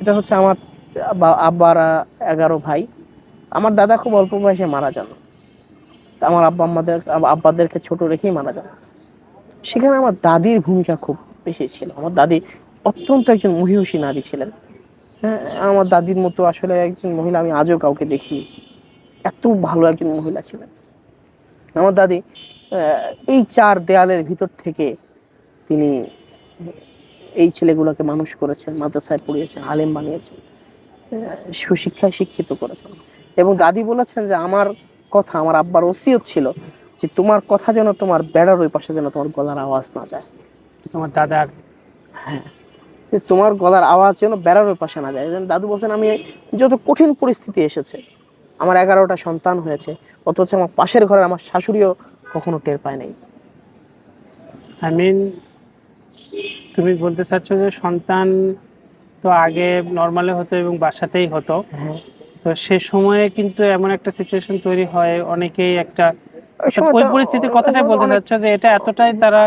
এটা হচ্ছে আমার আব্বারা এগারো ভাই। আমার দাদা খুব অল্প বয়সে মারা যান। আমার আব্বা আম্মাদের আব্বাদেরকে ছোট রেখেই মারা যান। সেখানে আমার দাদির ভূমিকা খুব বেশি ছিল। আমার দাদি অত্যন্ত একজন মহিষী নারী ছিলেন। হ্যাঁ আমার দাদির মতো আসলে একজন মহিলা আমি আজও কাউকে দেখি এত ভালো একজন মহিলা ছিলেন। আমার দাদি এই চার দেয়ালের ভিতর থেকে তিনি এই ছেলেগুলোকে মানুষ করেছেন মাদ্রাসায় পড়িয়েছেন আলেম বানিয়েছেন সুশিক্ষায় শিক্ষিত করেছেন। এবং দাদি বলেছেন যে আমার কথা আমার আব্বার ওসিয়ত ছিল যে তোমার কথা যেন তোমার বেড়ার ওই পাশে যেন তোমার গলার আওয়াজ না যায়। তোমার দাদার যে তোমার গলার আওয়াজ যেন বেড়ার ওই পাশে না যায়। দাদু বলছেন আমি যত কঠিন পরিস্থিতি এসেছে আমার এগারোটা সন্তান হয়েছে অথচ আমার পাশের ঘরের আমার শাশুড়িও কখনো টের পায় নাই। আই মিন তুমি বলতে চাচ্ছ যে সন্তান তো আগে নর্মালি হতো এবং বাসাতেই হতো। হ্যাঁ। তো সে সময়ে কিন্তু এমন একটা সিচুয়েশন তৈরি হয় অনেকেই একটা ওই পরিস্থিতির কথাটাই বলতে চাচ্ছ যে এটা এতটাই তারা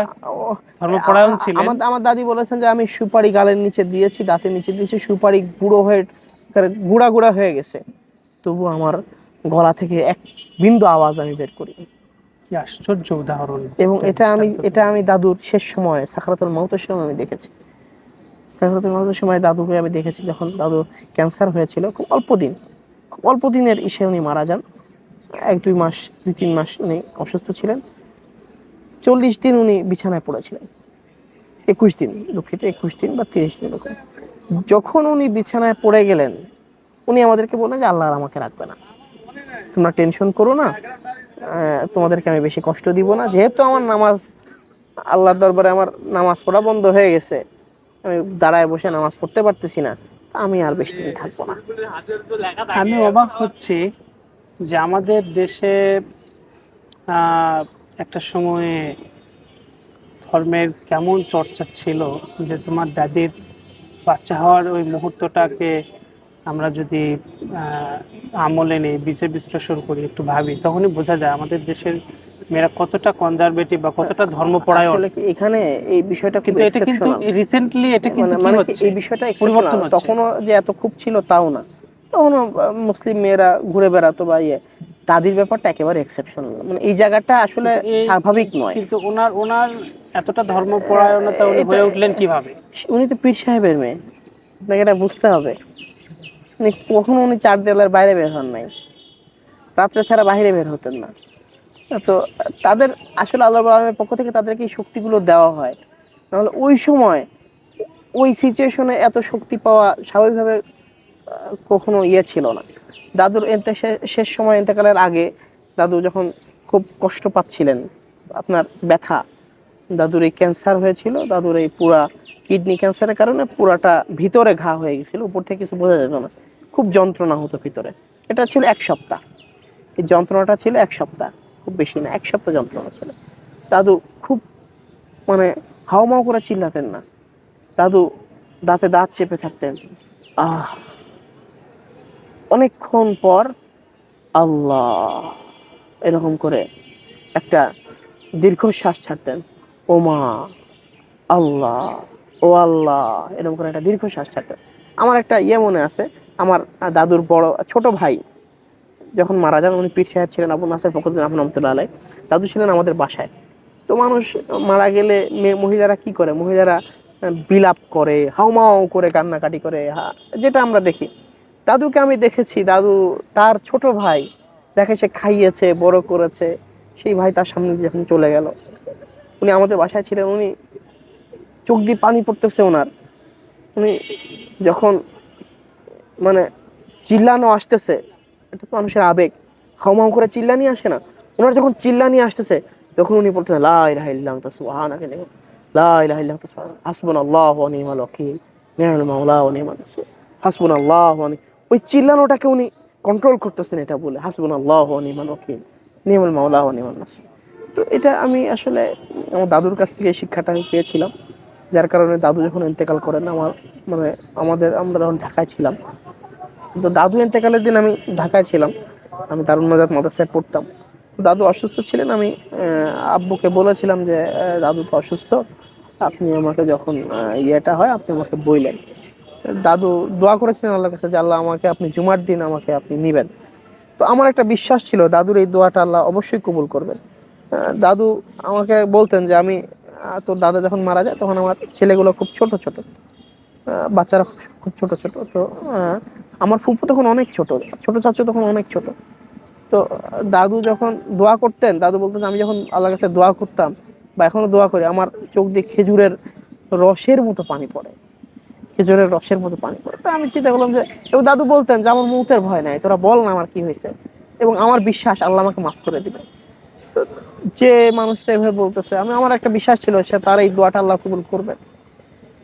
ধর্মপরায়ণ ছিলেন। আমার আমার দাদি বলেছেন যে আমি সুপারি গালের নিচে দিয়েছি দাঁতের নিচে দিয়েছি সুপারি গুঁড়ো হয়ে একেবারে গুঁড়া গুঁড়া হয়ে গেছে। তবু আমার গলা থেকে এক বিন্দু আওয়াজ আমি বের করি কি আশ্চর্য উদাহরণ। এবং এটা আমি এটা আমি দাদুর শেষ সময়ে সাকরাতুল মৌতের সময় আমি দেখেছি। সাকরাতুল মৌতের সময় দাদুকে আমি দেখেছি যখন দাদু ক্যান্সার হয়েছিল খুব অল্প দিন। খুব অল্প দিনের ইসে উনি মারা যান। এক দুই মাস দুই তিন মাস উনি অসুস্থ ছিলেন। চল্লিশ দিন উনি বিছানায় পড়েছিলেন। একুশ দিন দুঃখিত একুশ দিন বা তিরিশ দিন এরকম। যখন উনি বিছানায় পড়ে গেলেন উনি আমাদেরকে বললেন যে আল্লাহ আর আমাকে রাখবে না। তোমরা টেনশন করো না। তোমাদেরকে আমি বেশি কষ্ট দিব না। যেহেতু আমার নামাজ, আল্লাহর দরবারে আমার নামাজ পড়া বন্ধ হয়ে গেছে, আমি দাঁড়ায় বসে নামাজ পড়তে পারতেছি না আমি আর বেশি দিন থাকব না। আমি অবাক হচ্ছি যে আমাদের দেশে একটা সময়ে ধর্মের কেমন চর্চা ছিল যে তোমার দাদির বাচ্চা হওয়ার ওই মুহূর্তটাকে আমরা যদি আহ, আমলে নেই বিচার বিশ্লেষণ করি একটু ভাবি তখনই বোঝা যায় আমাদের দেশের মেয়েরা কতটা কনজারভেটিভ বা কতটা ধর্মপরায়ণ। আসলে কি এখানে এই বিষয়টা কিন্তু এটা কিন্তু রিসেন্টলি এটা কিন্তু মানে মানে এই বিষয়টা পরিবর্তন। তখনও যে এত খুব ছিল তাও না। তখনও মুসলিম মেয়েরা ঘুরে বেড়াতো বা ইয়ে দাদির ব্যাপারটা একেবারে এক্সেপশনাল মানে এই জায়গাটা আসলে স্বাভাবিক নয়। কিন্তু ওনার ওনার এতটা ধর্মপরায়ণতা উনি হয়ে উঠলেন কীভাবে? উনি তো পীর সাহেবের মেয়ে। আপনাকে এটা বুঝতে হবে। উনি কখনো উনি চার দেওয়ালের বাইরে বের হন নাই। রাত্রে ছাড়া বাইরে বের হতেন না। তো তাদের আসলে আল্লাহ আলমের পক্ষ থেকে তাদেরকে এই শক্তিগুলো দেওয়া হয়। নাহলে ওই সময় ওই সিচুয়েশনে এত শক্তি পাওয়া স্বাভাবিকভাবে কখনো ইয়ে ছিল না। দাদুর এতে শেষ সময় এতেকালের আগে দাদু যখন খুব কষ্ট পাচ্ছিলেন, আপনার ব্যথা দাদুর এই ক্যান্সার হয়েছিল, দাদুর এই পুরা কিডনি ক্যান্সারের কারণে পুরাটা ভিতরে ঘা হয়ে গেছিল, উপর থেকে কিছু বোঝা যেত না। খুব যন্ত্রণা হতো ভিতরে। এটা ছিল এক সপ্তাহ। এই যন্ত্রণাটা ছিল এক সপ্তাহ, খুব বেশি না, এক সপ্তাহ যন্ত্রণা ছিল। দাদু খুব মানে হাওমাও করে চিল্লাতেন না। দাদু দাঁতে দাঁত চেপে থাকতেন। আহ! অনেকক্ষণ পর আল্লাহ, এরকম করে একটা দীর্ঘশ্বাস ছাড়তেন। ও মা আল্লাহ, ও আল্লাহ, এরকম করে একটা দীর্ঘশ্বাস ছাড়তেন আমার একটা ইয়ে মনে আছে, আমার দাদুর বড়, ছোট ভাই, যখন মারা যান, উনি পীর সাহেব ছিলেন আবু নাসের ফখরুদ্দিন আহমদ রহমতুল্লাহ আলাই দাদু ছিলেন আমাদের বাসায়। তো মানুষ মারা গেলে মেয়ে মহিলারা কি করে? মহিলারা বিলাপ করে, হাউমাউ করে, কান্নাকাটি করে, হা- যেটা আমরা দেখি। দাদুকে আমি দেখেছি, দাদু তার ছোট ভাই, দেখে সে খাইয়েছে, বড় করেছে, সেই ভাই তার সামনে যখন চলে গেল। উনি আমাদের বাসায় ছিলেন, উনি চোখ দিয়ে পানি পড়তেছে ওনার উনি যখন মানে চিল্লানো আসতেছে, এটা তো মানুষের আবেগ। হাউমাউ করে চিল্লানি আসে না। ওনার যখন চিল্লানি আসতেছে, তখন উনি বলতেছেন লা ইলাহা ইল্লা আনতা সুবহানাকা ইন্নী লা ইলাহা ইল্লা আনতা সুবহানাকা হাসবুনাল্লাহু ওয়া নি'মাল ওয়াকিল। নি'মাল মাওলা ওয়া নি'মাল নাসির হাসবুনাল্লাহু ওয়া ওই চিল্লানোটাকে উনি কন্ট্রোল করতেছেন এটা বলে। হাসবুনাল্লাহু ওয়া নি'মাল ওয়াকিল। নি'মাল মাওলা ওয়া নি'মাল তো এটা আমি আসলে আমার দাদুর কাছ থেকে শিক্ষাটা আমি পেয়েছিলাম। যার কারণে দাদু যখন ইন্তেকাল করেন, আমার মানে আমাদের, আমরা যখন ঢাকায় ছিলাম, তো দাদু ইন্তেকালের দিন আমি ঢাকায় ছিলাম। আমি দারুণ নাজাত মাদ্রাসায় পড়তাম। দাদু অসুস্থ ছিলেন, আমি আব্বুকে বলেছিলাম যে দাদু তো অসুস্থ, আপনি আমাকে যখন ইয়েটা হয়, আপনি আমাকে বইলেন। দাদু দোয়া করেছিলেন আল্লাহর কাছে যে, আল্লাহ আমাকে, আপনি জুমার দিন আমাকে আপনি নিবেন। তো আমার একটা বিশ্বাস ছিল, দাদুর এই দোয়াটা আল্লাহ অবশ্যই কবুল করবেন। দাদু আমাকে বলতেন যে আমি তোর দাদা যখন মারা যায় তখন আমার ছেলেগুলো খুব ছোট ছোট। বাচ্চারা খুব- ছোট ছোট। তো আমার ফুফু তখন অনেক ছোট ছোট চাচু তখন অনেক ছোট। তো, দাদু যখন দোয়া করতেন, দাদু বলতেন আমি যখন আল্লাহর কাছে দোয়া করতাম বা এখনও দোয়া করি, আমার চোখ দিয়ে খেজুরের রসের মতো পানি পড়ে। খেজুরের রসের মতো পানি পড়ে। তো আমি চিন্তা করলাম যে, এবং দাদু বলতেন যে, আমার মৌতের ভয় নাই, তোরা বল না আমার কি হয়েছে? এবং আমার বিশ্বাস আল্লাহ আমাকে মাফ করে দিবে যে মানুষটা এভাবে বলতেছে, আমি, আমার একটা বিশ্বাস ছিল সে তার এই দোয়াটা আল্লাহ কবুল করবে।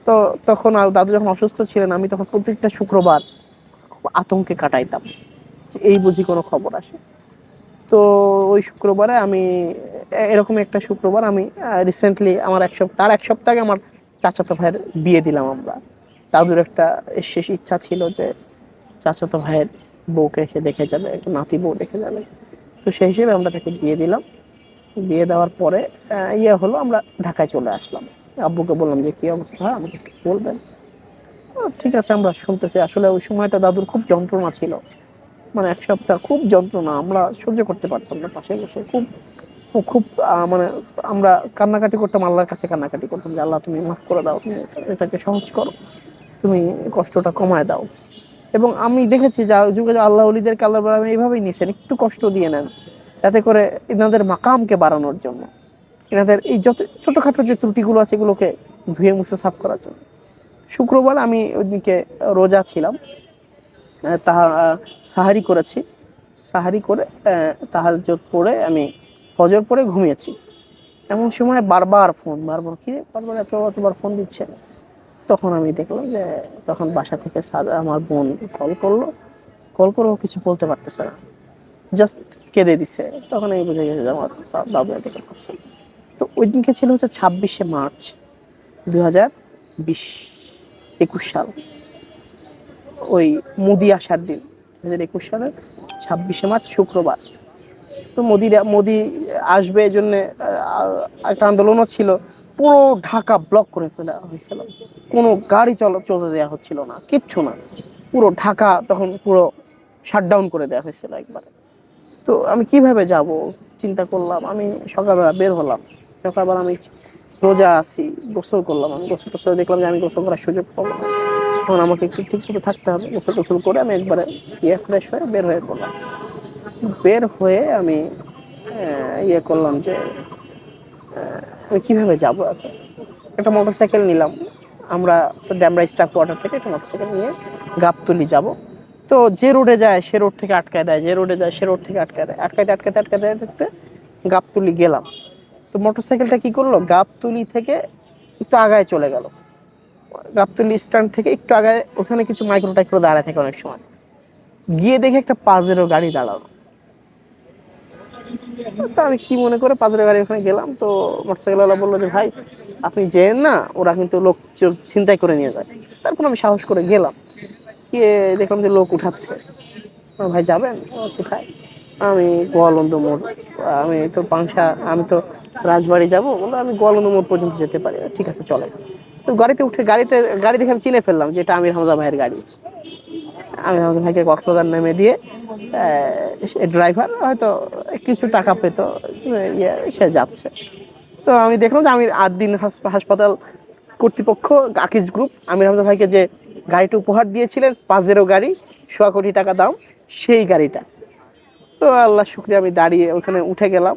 তো তখন আর দাদু যখন অসুস্থ ছিলেন, আমি তখন প্রত্যেকটা শুক্রবার খুব আতঙ্কে কাটাইতাম এই বুঝি কোনো খবর আসে। তো ওই শুক্রবারে আমি, এরকম একটা শুক্রবার আমি রিসেন্টলি আমার এক সপ্তাহ, তার এক সপ্তাহ আগে আমার চাচাতো ভাইয়ের বিয়ে দিলাম আমরা। দাদুর একটা শেষ ইচ্ছা ছিল যে চাচাতো ভাইয়ের বউকে এসে দেখে যাবে একটা নাতি বউ দেখে যাবে। তো সেই হিসেবে আমরা তাকে বিয়ে দিলাম। বিয়ে দেওয়ার পরে ইয়ে হলো, আমরা ঢাকায় চলে আসলাম। আব্বুকে বললাম যে, কি অবস্থা? আমাকে একটু বলবেন? ঠিক আছে, আমরা শুনতেছি। আসলে ওই সময়টা দাদুর খুব যন্ত্রণা ছিল। মানে এক সপ্তাহ খুব যন্ত্রণা, আমরা সহ্য করতে পারতাম না পাশে বসে। খুব, খুব- মানে আমরা কান্নাকাটি করতাম, আল্লাহর কাছে কান্নাকাটি করতাম যে, আল্লাহ, তুমি মাফ করে দাও, তুমি এটাকে সহজ করো। তুমি কষ্টটা কমায় দাও। এবং আমি দেখেছি যা, যুগে আল্লাহ অলিদেরকে আল্লাহ আমি এইভাবেই নিছেন একটু কষ্ট দিয়ে নেন। যাতে করে এনাদের মাকামকে বাড়ানোর জন্য। এনাদের এই যত ছোটোখাটো যে ত্রুটিগুলো আছে এগুলোকে ধুয়ে মুছে সাফ করার জন্য। শুক্রবার আমি ওইদিকে রোজা ছিলাম। তাহা, সাহারি করেছি। সাহারি করে তাহার তাহাজত পড়ে আমি ফজর পরে ঘুমিয়েছি। এমন সময় বারবার ফোন, বারবার কি বারবার এত, এতবার ফোন দিচ্ছে। তখন আমি দেখলাম যে, তখন বাসা থেকে সাদা, আমার বোন কল করল। কল করেও কিছু বলতে পারতেছে না। জাস্ট কেঁদে দিছে। তখন আমি বুঝে গেছি যে আমার দাদু এদিকে করছে। তো ওই দিনকে ছিল হচ্ছে ছাব্বিশে মার্চ দু হাজার বিশ, একুশ সাল। ওই মোদি আসার দিন দু হাজার একুশ সালের ছাব্বিশে মার্চ, শুক্রবার। তো মোদিরা, মোদি আসবে এই জন্য একটা আন্দোলনও ছিল। পুরো ঢাকা ব্লক করে ফেলা হয়েছিল। কোনো গাড়ি চল চলতে দেওয়া হচ্ছিল না, কিচ্ছু না। পুরো ঢাকা তখন পুরো শাটডাউন করে দেওয়া হয়েছিল একবারে। তো আমি কীভাবে যাব? চিন্তা করলাম, আমি সকালবেলা বের হলাম। সকালবেলা আমি রোজা আছি, গোসল করলাম আমি। গোসল টোসল দেখলাম যে আমি গোসল করার সুযোগ পাবো না। তখন আমাকে একটু ঠিক করে থাকতে হবে। গোসল টোসল করে আমি একবারে ইয়ে ফ্রেশ হয়ে বের হয়ে পড়লাম। বের হয়ে আমি ইয়ে করলাম যে আমি কীভাবে যাব এখন? একটা মোটরসাইকেল নিলাম। আমরা তো ড্যামরা স্টাফ কোয়ার্টার থেকে একটা মোটরসাইকেল নিয়ে গাবতলি যাব। তো যে রোডে যায় সে রোড থেকে আটকায় দেয়, যে রোডে যায় সে রোড থেকে আটকায় দেয়। আটকাইতে আটকাইতে আটকাইতে আটকাইতে গাবতলি গেলাম। তো মোটরসাইকেলটা কী করল? গাবতলি থেকে একটু আগায় চলে গেল। গাবতলি স্ট্যান্ড থেকে একটু আগায়, ওখানে কিছু মাইক্রো টাইক্রো দাঁড়ায় থাকে অনেক সময়। গিয়ে দেখে একটা পাজেরও গাড়ি দাঁড়ানো তো আমি কি মনে করে পাজেরও গাড়ি ওখানে গেলাম। তো মোটরসাইকেলওয়ালা বলল যে, ভাই, আপনি যেন না, ওরা কিন্তু লোক চ- ছিনতাই করে নিয়ে যায়। তারপর আমি সাহস করে গেলাম। গিয়ে দেখলাম যে লোক উঠাচ্ছে। ভাই যাবেন? "ও, কোথায়? আমি গোয়ালন্দ মোড়। আমি তো পাংশা আমি তো রাজবাড়ি যাব। বলল আমি গোয়ালন্দ মোড় পর্যন্ত যেতে পারি। ঠিক আছে চলে তো গাড়িতে উঠে গাড়িতে গাড়ি দেখে আমি চিনে ফেললাম যে এটা আমির হামজা ভাইয়ের গাড়ি। আমি আমাদের ভাইকে কক্সবাজার নেমে দিয়ে ড্রাইভার হয়তো কিছু টাকা পেতো ইয়ে সে যাচ্ছে। তো আমি দেখলাম যে আমি আট দিন হাস- হাসপাতাল কর্তৃপক্ষ, আকিজ গ্রুপ আমির হামজা ভাইকে যে গাড়িটা উপহার দিয়েছিলেন, পাঁচেরও গাড়ি, সোয়া কোটি টাকা দাম, সেই গাড়িটা। তো আল্লাহ শুক্রিয়া, আমি দাঁড়িয়ে ওখানে উঠে গেলাম।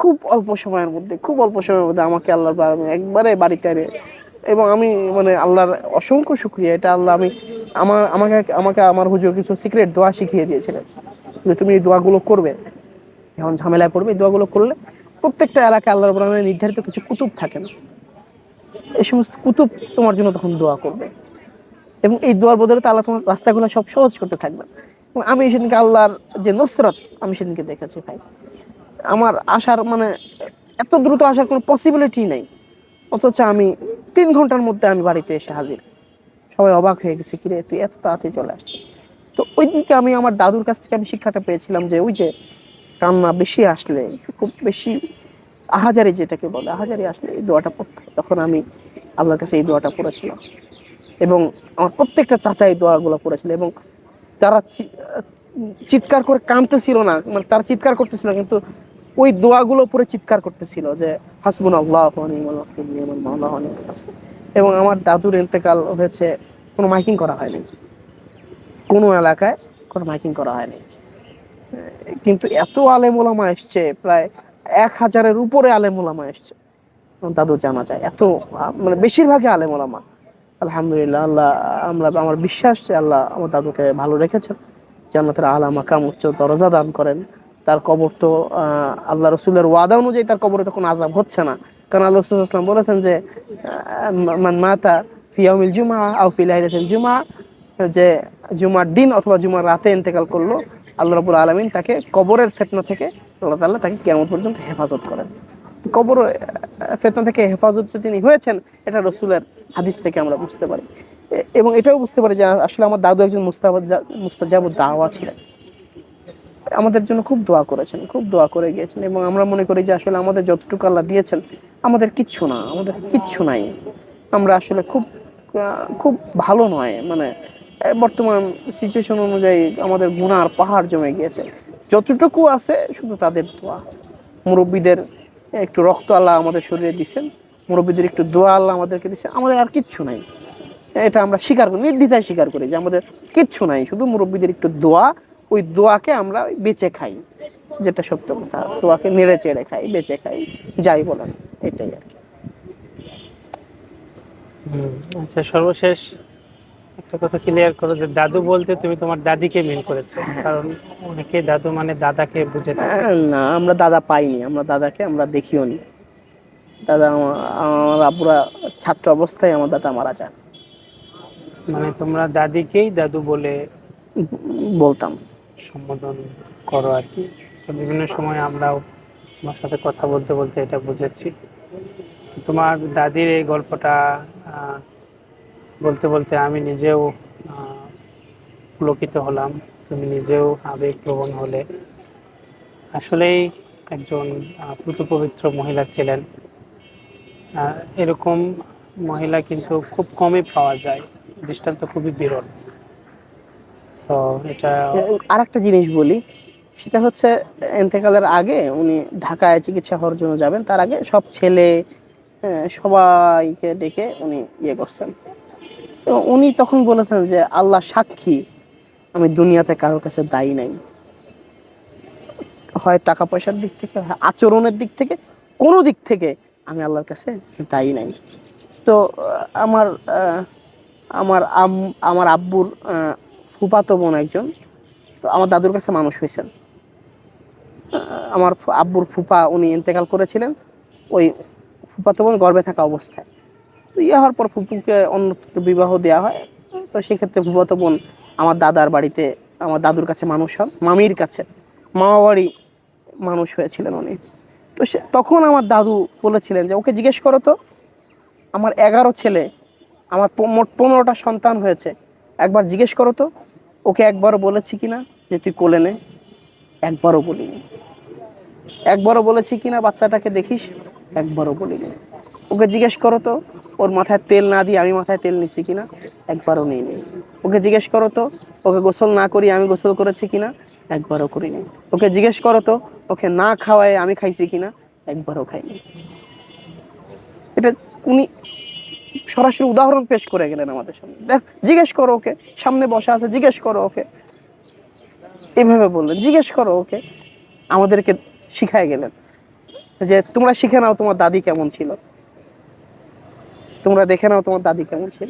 খুব অল্প সময়ের মধ্যে, খুব অল্প সময়ের মধ্যে আমাকে আল্লাহ একবারে বাড়িতে এনে এবং আমি মানে আল্লাহর অসংখ্য শুক্রিয়া, এটা আল্লাহ আমি আমার, আমাকে আমাকে আমার হুজুর কিছু সিক্রেট দোয়া শিখিয়ে দিয়েছিলেন যে তুমি এই দোয়াগুলো করবে। যখন ঝামেলায় পড়বে, এই দোয়াগুলো করলে প্রত্যেকটা এলাকায় আল্লাহর নির্ধারিত কিছু কুতুব থাকে না। এই সমস্ত কুতুব তোমার জন্য তখন দোয়া করবে। এবং এই দোয়ার বদলে তো আল্লাহ তোমার রাস্তাগুলো সব সহজ করতে থাকবে। এবং আমি সেদিনকে আল্লাহর যে নসরত, আমি সেদিনকে দেখেছি ভাই। আমার আসার মানে এত দ্রুত আসার কোনো পসিবিলিটি নেই। অথচ আমি তিন ঘণ্টার মধ্যে আমি বাড়িতে এসে হাজির। সবাই অবাক হয়ে গেছে, কিরে, তুই এত তাড়াতাড়ি চলে আসছিস? তো ওই দিনকে আমি আমার দাদুর কাছ থেকে আমি শিক্ষাটা পেয়েছিলাম যে, ওই যে কান্না বেশি আসলে, খুব বেশি আহাজারি যেটাকে বলে, আহাজারি আসলে এই দোয়াটা পড়তে। তখন আমি আল্লাহর কাছে এই দোয়াটা পড়েছিলাম। এবং আমার প্রত্যেকটা চাচা এই দোয়াগুলো করেছিল এবং তারা চিৎকার করে কাঁদতেছিল না মানে তারা চিৎকার করতেছিল কিন্তু ওই দোয়াগুলো পরে চিৎকার করতেছিল যে হাসবুন আল্লাহ এবং আমার দাদুর ইন্তেকাল হয়েছে, কোনো মাইকিং করা হয়নি। কোনো এলাকায় কোনো মাইকিং করা হয়নি। কিন্তু এত আলেম ওলামা এসছে, প্রায় এক হাজারের উপরে আলেম ওলামা এসছে। দাদুর জানা যায়। এত মানে বেশিরভাগই আলেম ওলামা আলহামদুলিল্লাহ, আল্লাহ, আমরা, আমার বিশ্বাস যে আল্লাহ আমার দাদুকে ভালো রেখেছেন। জান্নাতের আলা, মাকাম, উচ্চ দরজা দান করেন। তার কবর তো আল্লাহ রসুলের ওয়াদা অনুযায়ী তার কবরে তো কোনো আজাব হচ্ছে না। কারণ আল্লাহ রসুল ইসলাম বলেছেন যে মাতা ফিয়াউমিল জুমা আউ ফি লাইলাতিল জুমা যে জুমার দিন অথবা জুমার রাতে ইন্তেকাল করল, আল্লাহ রাবুল আলমিন তাকে কবরের ফেতনা থেকে আল্লাহ তাআলা তাকে কেমন পর্যন্ত হেফাজত করেন। কবর ফেতনা থেকে হেফাজত যে তিনি হয়েছেন, এটা রসুলের হাদিস থেকে আমরা বুঝতে পারি। এবং এটাও বুঝতে পারি যে আসলে আমার দাদু একজন মুস্তাবাদ মুস্তাজাব দাওয়া ছিলেন। আমাদের জন্য খুব দোয়া করেছেন, খুব দোয়া করে গিয়েছেন এবং আমরা মনে করি যে আসলে আমাদের যতটুকু আল্লাহ দিয়েছেন, আমাদের কিচ্ছু না, আমাদের কিচ্ছু নাই। আমরা আসলে খুব খুব ভালো নয় মানে বর্তমান সিচুয়েশন অনুযায়ী আমাদের গুনার পাহাড় জমে গিয়েছে। যতটুকু আছে, শুধু তাদের দোয়া। মুরব্বীদের একটু রক্ত আল্লাহ আমাদের শরীরে দিচ্ছেন মুরব্বীদের একটু দোয়া আল্লাহ আমাদেরকে দিচ্ছে আমাদের আর কিচ্ছু নাই। এটা আমরা স্বীকার করি, নির্দ্বিধায় স্বীকার করি যে আমাদের কিচ্ছু নাই, শুধু মুরব্বীদের একটু দোয়া, ওই দোয়াকে আমরা বেঁচে খাই, যেটা সত্য কথা। দোয়াকে নেড়ে চেড়ে খাই, বেঁচে খাই, যাই বলেন, এটাই আর কি। আচ্ছা সর্বশেষ একটা কথা ক্লিয়ার করো যে দাদু বলতে তুমি তোমার দাদিকে মিন করেছ। কারণ অনেকে দাদু মানে দাদাকে বুঝে না। আমরা দাদা পাইনি আমরা দাদাকে আমরা দেখিও নি। দাদা আমার আব্বুরা ছাত্র অবস্থায় আমার দাদা মারা যান। মানে তোমরা দাদিকেই দাদু বলে বলতাম। সম্বোধন করো আর কি। তো বিভিন্ন সময় আমরাও তোমার সাথে কথা বলতে বলতে এটা বুঝেছি। তোমার দাদির এই গল্পটা বলতে বলতে আমি নিজেও পুলকিত হলাম। তুমি নিজেও আবেগপ্রবণ হলে। আসলেই একজন পুত পবিত্র মহিলা ছিলেন। এরকম মহিলা কিন্তু খুব কমই পাওয়া যায়। দৃষ্টান্ত খুবই বিরল। তো এটা আর একটা জিনিস বলি, সেটা হচ্ছে এন্তেকালের আগে উনি ঢাকায় চিকিৎসা হওয়ার জন্য যাবেন। তার আগে সব ছেলে সবাইকে ডেকে উনি ইয়ে করছেন। এবং উনি তখন বলেছেন যে, আল্লাহ সাক্ষী, আমি দুনিয়াতে কারোর কাছে দায়ী নাই। হয় টাকা পয়সার দিক থেকে, হয় আচরণের দিক থেকে, কোনো দিক থেকে আমি আল্লাহর কাছে দায়ী নাই। তো আমার আমার আম, আমার আব্বুর ফুফাতো বোন একজন, তো আমার দাদুর কাছে মানুষ হয়েছেন। আমার আব্বুর ফুপা উনি ইন্তেকাল করেছিলেন, ওই ফুফাতো বোন গর্বে থাকা অবস্থায়। ইয়ে হওয়ার পর ফুপুকে অন্য বিবাহ দেওয়া হয়। তো সেক্ষেত্রে ফুফাতো বোন আমার দাদার বাড়িতে, আমার দাদুর কাছে মানুষ হন, মামির কাছে। মামা বাড়ি মানুষ হয়েছিলেন উনি। তো সে, তখন আমার দাদু বলেছিলেন যে, ওকে জিজ্ঞেস করো তো, আমার এগারো ছেলে, আমার মোট পনেরোটা সন্তান হয়েছে। একবার জিজ্ঞেস করো তো, ওকে একবারও বলেছি কি না যে, তুই কোলে নে। একবারও বলিনি। একবারও বলেছি কি না বাচ্চাটাকে দেখিস, একবারও বলিনি। ওকে জিজ্ঞেস করো তো, ওর মাথায় তেল না দিয়ে আমি মাথায় তেল নিচ্ছি কিনা? একবারও নিই নি। ওকে জিজ্ঞেস করো তো, ওকে গোসল না করি আমি গোসল করেছি কিনা? একবারও করিনি। ওকে জিজ্ঞেস করো তো, ওকে না খাওয়ায় আমি খাইছি কিনা? একবারও খাইনি। এটা উনি সরাসরি উদাহরণ পেশ করে গেলেন আমাদের সামনে। দেখ, জিজ্ঞেস করো ওকে, সামনে বসা আছে, জিজ্ঞেস করো ওকে। এভাবে বললেন, জিজ্ঞেস করো ওকে, আমাদেরকে শিখায় গেলেন যে তোমরা শিখে নাও তোমার দাদি কেমন ছিল। তোমরা দেখে নাও তোমার দাদি কেমন ছিল।